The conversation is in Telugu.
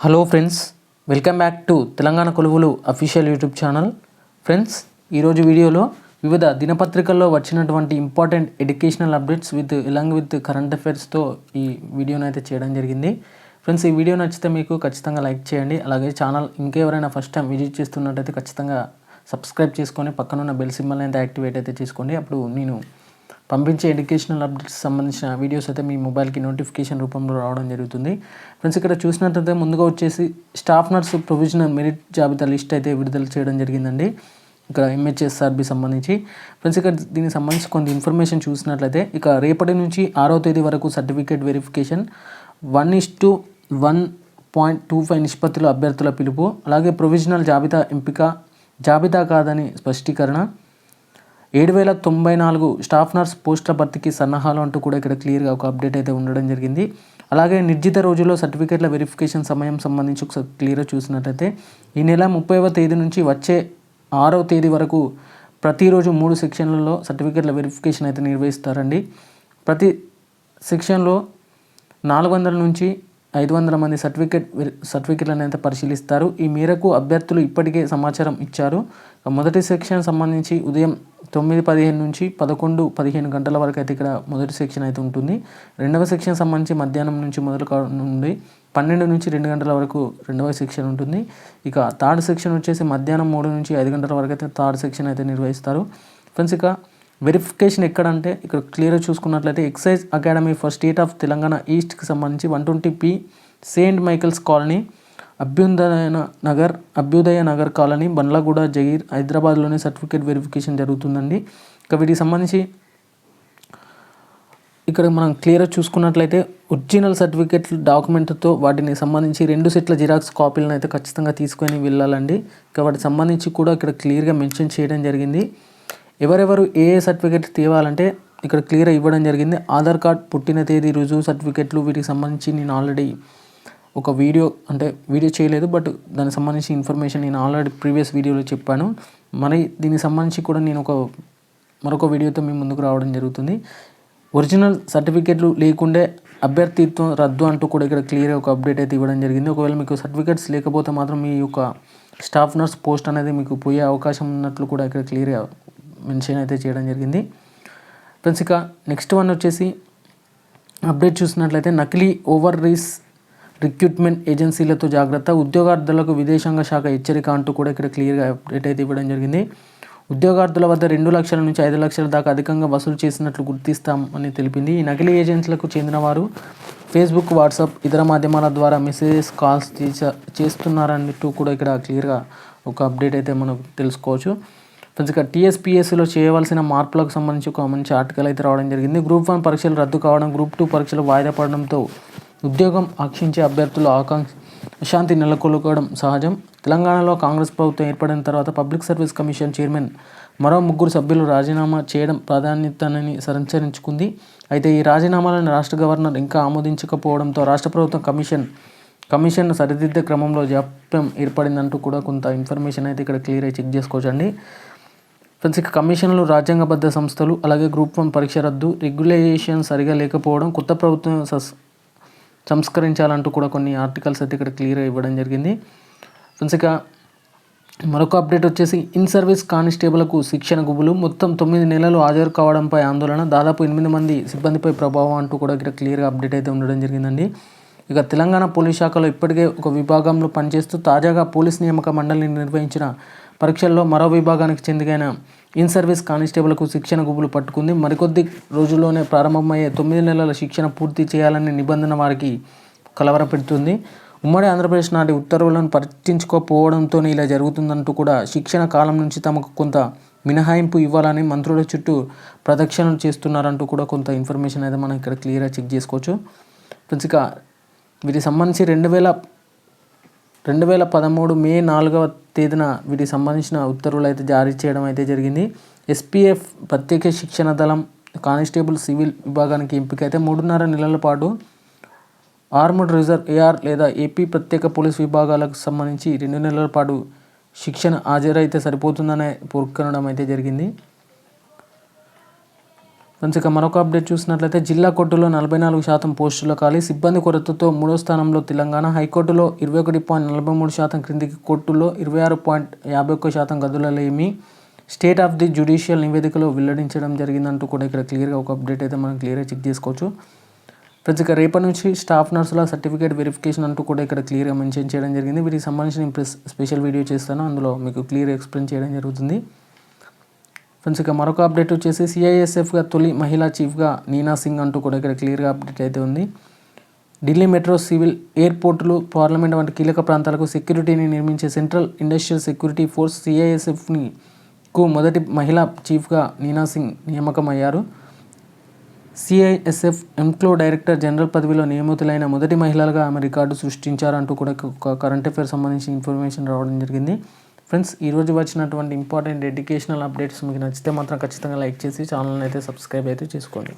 Hello friends welcome back to Telangana కొలువులు అఫీషియల్ యూట్యూబ్ ఛానల్. ఫ్రెండ్స్ ఈరోజు వీడియోలో వివిధ దినపత్రికల్లో వచ్చినటువంటి important educational updates with along with current అఫైర్స్తో ఈ వీడియోని అయితే చేయడం జరిగింది. ఫ్రెండ్స్ ఈ వీడియో నచ్చితే మీకు ఖచ్చితంగా లైక్ చేయండి. అలాగే ఛానల్ ఇంకెవరైనా ఫస్ట్ టైం విజిట్ చేస్తున్నట్టయితే ఖచ్చితంగా సబ్స్క్రైబ్ చేసుకొని పక్కనున్న బెల్ సింబల్ అయితే యాక్టివేట్ అయితే చేసుకోండి. అప్పుడు నేను పంపించే ఎడ్యుకేషనల్ అప్డేట్స్ సంబంధించిన వీడియోస్ అయితే మీ మొబైల్కి నోటిఫికేషన్ రూపంలో రావడం జరుగుతుంది. ఫ్రెండ్స్ ఇక్కడ చూసినట్లయితే ముందుగా వచ్చేసి స్టాఫ్ నర్స్ ప్రొవిజనల్ మెరిట్ జాబితా లిస్ట్ అయితే విడుదల చేయడం జరిగిందండి. ఇక్కడ ఎంహెచ్ఎస్ఆర్బి సంబంధించి. ఫ్రెండ్స్ ఇక్కడ దీనికి సంబంధించి కొంత ఇన్ఫర్మేషన్ చూసినట్లయితే ఇక రేపటి నుంచి ఆరో తేదీ వరకు certificate verification one is to one point two five నిష్పత్తిలో అభ్యర్థుల పిలుపు అలాగే ప్రొవిజనల్ జాబితా ఎంపిక జాబితా కాదని స్పష్టీకరణ ఏడు వేల తొంభై నాలుగు స్టాఫ్ నర్స్ పోస్టుల భర్తీకి సన్నాహాలు అంటూ కూడా ఇక్కడ క్లియర్గా ఒక అప్డేట్ అయితే ఉండడం జరిగింది. అలాగే నిర్జిత రోజుల్లో సర్టిఫికేట్ల వెరిఫికేషన్ సమయం సంబంధించి ఒకసారి క్లియర్గా చూసినట్లయితే ఈ నెల ముప్పైవ తేదీ నుంచి వచ్చే ఆరవ తేదీ వరకు ప్రతిరోజు మూడు సెక్షన్లలో సర్టిఫికేట్ల వెరిఫికేషన్ అయితే నిర్వహిస్తారండి. ప్రతి సెక్షన్లో నాలుగు వందల నుంచి ఐదు వందల మంది సర్టిఫికేట్ సర్టిఫికేట్లను అయితే పరిశీలిస్తారు. ఈ మేరకు అభ్యర్థులు ఇప్పటికే సమాచారం ఇచ్చారు. మొదటి సెక్షన్ సంబంధించి ఉదయం తొమ్మిది పదిహేను నుంచి పదకొండు పదిహేను గంటల వరకు అయితే ఇక్కడ మొదటి సెక్షన్ అయితే ఉంటుంది. రెండవ సెక్షన్ సంబంధించి మధ్యాహ్నం నుంచి మొదలు నుండి పన్నెండు నుంచి రెండు గంటల వరకు రెండవ సెక్షన్ ఉంటుంది. ఇక థర్డ్ సెక్షన్ వచ్చేసి మధ్యాహ్నం మూడు నుంచి ఐదు గంటల వరకు అయితే థర్డ్ సెక్షన్ అయితే నిర్వహిస్తారు. ఫ్రెండ్స్ ఇక వెరిఫికేషన్ ఎక్కడంటే ఇక్కడ క్లియర్గా చూసుకున్నట్లయితే excise academy for state of Telangana ఈస్ట్కి సంబంధించి one twenty P saint Michael's colony Abhyudaya Nagar Abhyudaya Nagar colony Bandlaguda Jagir హైదరాబాద్లోనే సర్టిఫికేట్ వెరిఫికేషన్ జరుగుతుందండి. ఇక వీటికి సంబంధించి ఇక్కడ మనం క్లియర్గా చూసుకున్నట్లయితే ఒరిజినల్ సర్టిఫికేట్ డాక్యుమెంట్తో వాటిని సంబంధించి రెండు సెట్ల జిరాక్స్ కాపీలను అయితే ఖచ్చితంగా తీసుకొని వెళ్ళాలండి. ఇక వాటికి సంబంధించి కూడా ఇక్కడ క్లియర్గా మెన్షన్ చేయడం జరిగింది. ఎవరెవరు ఏ ఏ సర్టిఫికేట్ తేవాలంటే ఇక్కడ క్లియర్ ఇవ్వడం జరిగింది. ఆధార్ కార్డ్ పుట్టిన తేదీ రుజువు సర్టిఫికేట్లు వీటికి సంబంధించి నేను ఆల్రెడీ ఒక వీడియో అంటే వీడియో చేయలేదు బట్ దానికి సంబంధించి ఇన్ఫర్మేషన్ నేను ఆల్రెడీ ప్రీవియస్ వీడియోలో చెప్పాను. మరి దీనికి సంబంధించి కూడా నేను ఒక మరొక వీడియోతో మీ ముందుకు రావడం జరుగుతుంది. ఒరిజినల్ సర్టిఫికేట్లు లేకుండే అభ్యర్థిత్వం రద్దు అంటూ కూడా ఇక్కడ క్లియర్ ఒక అప్డేట్ అయితే ఇవ్వడం జరిగింది. ఒకవేళ మీకు సర్టిఫికేట్స్ లేకపోతే మాత్రం మీ యొక్క స్టాఫ్ నర్స్ పోస్ట్ అనేది మీకు పోయే అవకాశం ఉన్నట్లు కూడా ఇక్కడ క్లియర్గా మెన్షన్ అయితే చేయడం జరిగింది. ఫ్రెండ్స్ ఇక నెక్స్ట్ వన్ వచ్చేసి అప్డేట్ చూసినట్లయితే నకిలీ ఓవర్ రీస్ రిక్రూట్మెంట్ ఏజెన్సీలతో జాగ్రత్త ఉద్యోగార్థులకు విదేశాంగ శాఖ హెచ్చరిక అంటూ కూడా ఇక్కడ క్లియర్గా అప్డేట్ అయితే ఇవ్వడం జరిగింది. ఉద్యోగార్థుల వద్ద రెండు లక్షల నుంచి ఐదు లక్షల దాకా అధికంగా వసూలు చేసినట్లు గుర్తిస్తామని తెలిపింది. ఈ నకిలీ ఏజెన్సీలకు చెందిన వారు ఫేస్బుక్ వాట్సాప్ ఇతర మాధ్యమాల ద్వారా మెసేజెస్ కాల్స్ చేస్తున్నారన్నట్టు కూడా ఇక్కడ క్లియర్గా ఒక అప్డేట్ అయితే మనం తెలుసుకోవచ్చు. ఫ్రెండ్స్ ఇక టీఎస్పీఎస్సీలో చేయవలసిన మార్పులకు సంబంధించి ఒక మంచి ఆర్టికల్ అయితే రావడం జరిగింది. గ్రూప్ వన్ పరీక్షలు రద్దు కావడం గ్రూప్ టూ పరీక్షలు వాయిదా పడడంతో ఉద్యోగం ఆక్షించే అభ్యర్థులు ఆకాంక్ష అశాంతి నెలకొల్పడం సహజం. తెలంగాణలో కాంగ్రెస్ ప్రభుత్వం ఏర్పడిన తర్వాత పబ్లిక్ సర్వీస్ కమిషన్ చైర్మన్ మరో ముగ్గురు సభ్యులు రాజీనామా చేయడం ప్రాధాన్యతని సంచరించుకుంది. అయితే ఈ రాజీనామాలను రాష్ట్ర గవర్నర్ ఇంకా ఆమోదించకపోవడంతో రాష్ట్ర ప్రభుత్వం కమిషన్ కమిషన్ సరిదిద్దే క్రమంలో జాప్యం ఏర్పడిందంటూ కూడా కొంత ఇన్ఫర్మేషన్ అయితే ఇక్కడ క్లియర్ చెక్ చేసుకోవచ్చండి. ఫ్రెండ్స్ ఇక కమిషన్లు రాజ్యాంగబద్ధ సంస్థలు అలాగే గ్రూప్ వన్ పరీక్ష రద్దు రెగ్యులేషన్ సరిగా లేకపోవడం కొత్త ప్రభుత్వం సస్ సంస్కరించాలంటూ కూడా కొన్ని ఆర్టికల్స్ అయితే ఇక్కడ క్లియర్గా ఇవ్వడం జరిగింది. ఫ్రెండ్స్ ఇక మరొక అప్డేట్ వచ్చేసి ఇన్ సర్వీస్ కానిస్టేబుల్కు శిక్షణ గుబులు మొత్తం తొమ్మిది నెలలు హాజరు కావడంపై ఆందోళన దాదాపు ఎనిమిది మంది సిబ్బందిపై ప్రభావం అంటూ కూడా ఇక్కడ క్లియర్గా అప్డేట్ అయితే ఉండడం జరిగిందండి. ఇక తెలంగాణ పోలీస్ శాఖలో ఇప్పటికే ఒక విభాగంలో పనిచేస్తూ తాజాగా పోలీస్ నియామక మండలిని నిర్వహించిన పరీక్షల్లో మరో విభాగానికి చెందిన ఇన్ సర్వీస్ కానిస్టేబుల్కు శిక్షణ గుబులు పట్టుకుంది. మరికొద్ది రోజుల్లోనే ప్రారంభమయ్యే తొమ్మిది నెలల శిక్షణ పూర్తి చేయాలనే నిబంధన వారికి కలవరపెడుతుంది. ఉమ్మడి ఆంధ్రప్రదేశ్ నాటి ఉత్తర్వులను పట్టించుకోకపోవడంతో ఇలా జరుగుతుందంటూ కూడా శిక్షణ కాలం నుంచి తమకు కొంత మినహాయింపు ఇవ్వాలని మంత్రుల చుట్టూ ప్రదక్షిణలు చేస్తున్నారంటూ కూడా కొంత ఇన్ఫర్మేషన్ అయితే మనం ఇక్కడ క్లియర్గా చెక్ చేసుకోవచ్చు. ఫ్రెండ్స్ ఇక వీటికి సంబంధించి రెండు వేల రెండు వేల పదమూడు మే నాలుగవ తేదీన వీటికి సంబంధించిన ఉత్తర్వులు అయితే జారీ చేయడం అయితే జరిగింది. ఎస్పీఎఫ్ ప్రత్యేక శిక్షణ దళం కానిస్టేబుల్ సివిల్ విభాగానికి ఎంపిక అయితే మూడున్నర నెలల పాటు ఆర్మడ్ రిజర్వ్ ఏఆర్ లేదా ఏపీ ప్రత్యేక పోలీస్ విభాగాలకు సంబంధించి రెండు నెలల పాటు శిక్షణ హాజరైతే సరిపోతుందనే పేర్కొనడం అయితే జరిగింది. ఫ్రెండ్స్ ఇక మరొక అప్డేట్ చూసినట్లయితే జిల్లా కోర్టులో నలభై నాలుగు శాతం పోస్టుల ఖాళీ. సిబ్బంది కొరతతో మూడో స్థానంలో తెలంగాణ హైకోర్టులో ఇరవై ఒకటి పాయింట్ నలభై మూడు శాతం క్రిందికి కోర్టులో ఇరవై ఆరు పాయింట్ యాభై ఒక్క శాతం గదులలేమి. స్టేట్ ఆఫ్ ది జ్యుడిషియల్ నివేదికలో వెల్లడించడం జరిగిందంటూ కూడా ఇక్కడ క్లియర్గా ఒక అప్డేట్ అయితే మనం క్లియర్గా చెక్ చేసుకోవచ్చు. ఫ్రెండ్స్ ఇక రేపటి నుంచి స్టాఫ్ నర్సుల సర్టిఫికేట్ వెరిఫికేషన్ అంటూ కూడా ఇక్కడ క్లియర్గా మెన్షన్ చేయడం జరిగింది. వీటికి సంబంధించిన స్పెషల్ వీడియో చేస్తాను. అందులో మీకు క్లియర్ ఎక్స్ప్లెయిన్ చేయడం జరుగుతుంది. ఫ్రెండ్స్ ఇక మరొక అప్డేట్ వచ్చేసి సిఐఎస్ఎఫ్గా తొలి మహిళా చీఫ్గా నీనా సింగ్ అంటూ కూడా ఇక్కడ క్లియర్గా అప్డేట్ అయితే ఉంది. ఢిల్లీ మెట్రో సివిల్ ఎయిర్పోర్టులు పార్లమెంట్ వంటి కీలక ప్రాంతాలకు సెక్యూరిటీని నిర్మించే సెంట్రల్ ఇండస్ట్రియల్ సెక్యూరిటీ ఫోర్స్ సిఐఎస్ఎఫ్ని కు మొదటి మహిళా చీఫ్గా నీనా సింగ్ నియామకం అయ్యారు సిఐఎస్ఎఫ్ ఎంక్లో డైరెక్టర్ జనరల్ పదవిలో నియమితులైన మొదటి మహిళలుగా ఆమె రికార్డు సృష్టించారంటూ కూడా ఒక కరెంట్ అఫైర్ సంబంధించిన ఇన్ఫర్మేషన్ రావడం జరిగింది. ఫ్రెండ్స్ ఈరోజు వచ్చినటువంటి ఇంపార్టెంట్ ఎడ్యుకేషనల్ అప్డేట్స్ మీకు నచ్చితే మాత్రం ఖచ్చితంగా లైక్ చేసి ఛానల్ని అయితే సబ్స్క్రైబ్ అయితే చేసుకోండి.